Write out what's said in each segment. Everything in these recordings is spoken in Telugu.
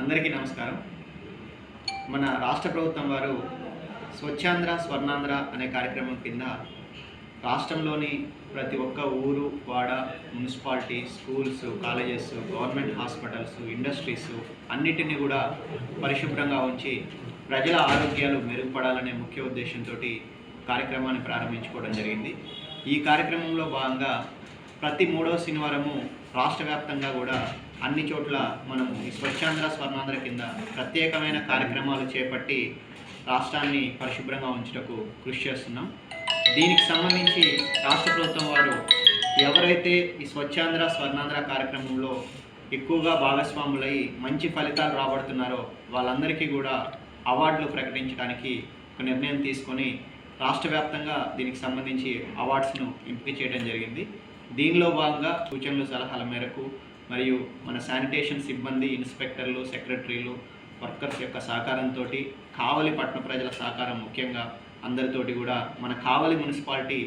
అందరికీ నమస్కారం. మన రాష్ట్ర ప్రభుత్వం వారు స్వచ్ఛాంధ్ర స్వర్ణాంధ్ర అనే కార్యక్రమం కింద రాష్ట్రంలోని ప్రతి ఒక్క ఊరు వాడ municipality schools colleges government hospitals industries అన్నిటినీ కూడా పరిశుభ్రంగా ఉంచి ప్రజల ఆరోగ్యాలు మెరుగుపడాలనే ముఖ్య ఉద్దేశంతో కార్యక్రమాన్ని ప్రారంభించుకోవడం జరిగింది. ఈ కార్యక్రమంలో భాగంగా ప్రతి మూడవ శనివారము రాష్ట్ర వ్యాప్తంగా కూడా అన్ని చోట్ల మనము ఈ స్వచ్ఛాంధ్ర స్వర్ణాంధ్ర కింద ప్రత్యేకమైన కార్యక్రమాలు చేపట్టి రాష్ట్రాన్ని పరిశుభ్రంగా ఉంచుటకు కృషి చేస్తున్నాం. దీనికి సంబంధించి రాష్ట్ర ప్రభుత్వం వారు ఎవరైతే ఈ స్వచ్ఛాంధ్ర స్వర్ణాంధ్ర కార్యక్రమంలో ఎక్కువగా భాగస్వాములై మంచి ఫలితాలు రాబడుతున్నారో వాళ్ళందరికీ కూడా అవార్డులు ప్రకటించడానికి ఒక నిర్ణయం తీసుకొని రాష్ట్ర వ్యాప్తంగా దీనికి సంబంధించి అవార్డ్స్ను ఎంపిక చేయడం జరిగింది. దీనిలో భాగంగా సూచనలు సలహాల మేరకు మరియు మన శానిటేషన్ సిబ్బంది ఇన్స్పెక్టర్లు సెక్రటరీలు వర్కర్స్ యొక్క సహకారంతో కావలి పట్టణ ప్రజల సహకారం ముఖ్యంగా అందరితోటి కూడా మన కావలి మున్సిపాలిటీ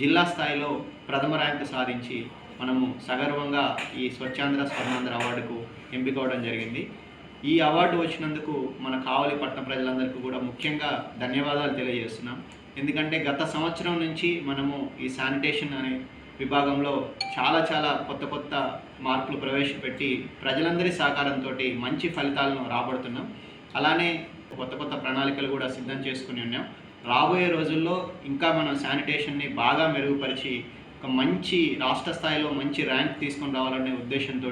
జిల్లా స్థాయిలో ప్రథమ ర్యాంకు సాధించి మనము సగర్వంగా ఈ స్వచ్ఛాంధ్ర స్వర్ణాంధ్ర అవార్డుకు ఎంపికవడం జరిగింది. ఈ అవార్డు వచ్చినందుకు మన కావలి పట్టణ ప్రజలందరికీ కూడా ముఖ్యంగా ధన్యవాదాలు తెలియజేస్తున్నాం. ఎందుకంటే గత సంవత్సరం నుంచి మనము ఈ శానిటేషన్ అనే విభాగంలో చాలా చాలా కొత్త కొత్త మార్పులు ప్రవేశపెట్టి ప్రజలందరి సహకారంతో మంచి ఫలితాలను రాబడుతున్నాం. అలానే కొత్త కొత్త ప్రణాళికలు కూడా సిద్ధం చేసుకుని ఉన్నాం. రాబోయే రోజుల్లో ఇంకా మనం శానిటేషన్ని బాగా మెరుగుపరిచి ఒక మంచి రాష్ట్ర స్థాయిలో మంచి ర్యాంక్ తీసుకొని రావాలనే ఉద్దేశంతో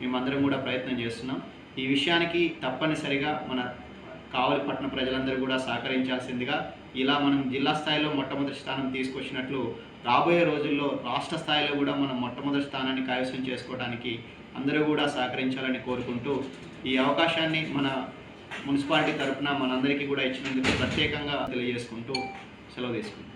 మేమందరం కూడా ప్రయత్నం చేస్తున్నాం. ఈ విషయానికి తప్పనిసరిగా మన కావలిపట్నం ప్రజలందరూ కూడా సహకరించాల్సిందిగా ఇలా మనం జిల్లా స్థాయిలో మొట్టమొదటి స్థానం తీసుకొచ్చినట్లు రాబోయే రోజుల్లో రాష్ట్ర స్థాయిలో కూడా మనం మొట్టమొదటి స్థానాన్ని కైవసం చేసుకోవడానికి అందరూ కూడా సహకరించాలని కోరుకుంటూ ఈ అవకాశాన్ని మన మున్సిపాలిటీ తరఫున మనందరికీ కూడా ఇచ్చినందుకు ప్రత్యేకంగా తెలియజేసుకుంటూ సెలవు తీసుకుంటాం